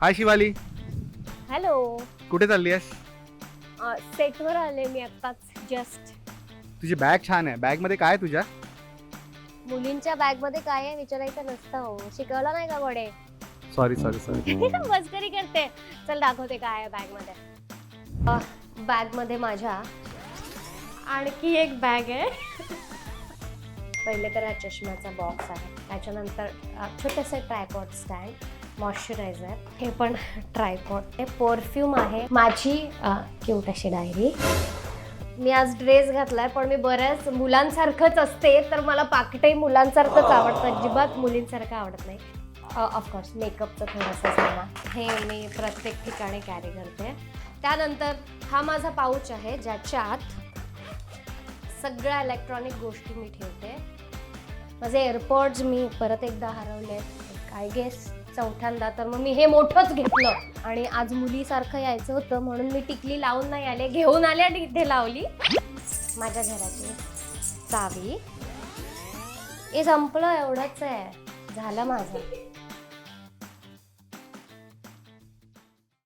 हाय Shivali. Hello. कुठे चालली आहेस? सेटवर आले मी आत्ताच जस्ट तुझी बॅग छान आहे. बॅगमध्ये काय आहे तुझ्या? मुलींच्या बॅगमध्ये काय आहे विचारायचं नसतं हो. शिकवलं नाही का कोणी? सॉरी सॉरी सॉरी मस्करी करते. चल दाखवते काय आहे बॅगमध्ये. बॅगमध्ये माझ्या आणखी एक बॅग आहे. पहिले तर हा चष्म्याचा बॉक्स आहे. त्याच्यानंतर छोटेसे ट्रायपॉड स्टँड मॉइश्चरायझर हे पण ट्रायपॉड हे परफ्यूम आहे. माझी क्यूट अशी डायरी मी आज ड्रेस घातलाय पण मी बऱ्याच मुलांसारखंच असते तर मला पाकिटही मुलांसारखंच आवडतं. अजिबात मुलींसारखं आवडत नाही. ऑफकोर्स मेकअपचं थोडंसं सामान हे मी प्रत्येक ठिकाणी कॅरी करते. त्यानंतर हा माझा पाऊच आहे ज्याच्यात सगळ्या इलेक्ट्रॉनिक गोष्टी मी ठेवते. माझे एअरपॉड्स मी परत एकदा हरवले आय गेस चौथ्यांदा तर मग मी हे मोठंच घेतलं. आणि आज मुलीसारखं यायचं होतं म्हणून मी टिकली लावून नाही आले घेऊन आले आणि इथे लावली. माझ्या घराची चावी. हे संपलं एवढंच आहे. झालं माझं.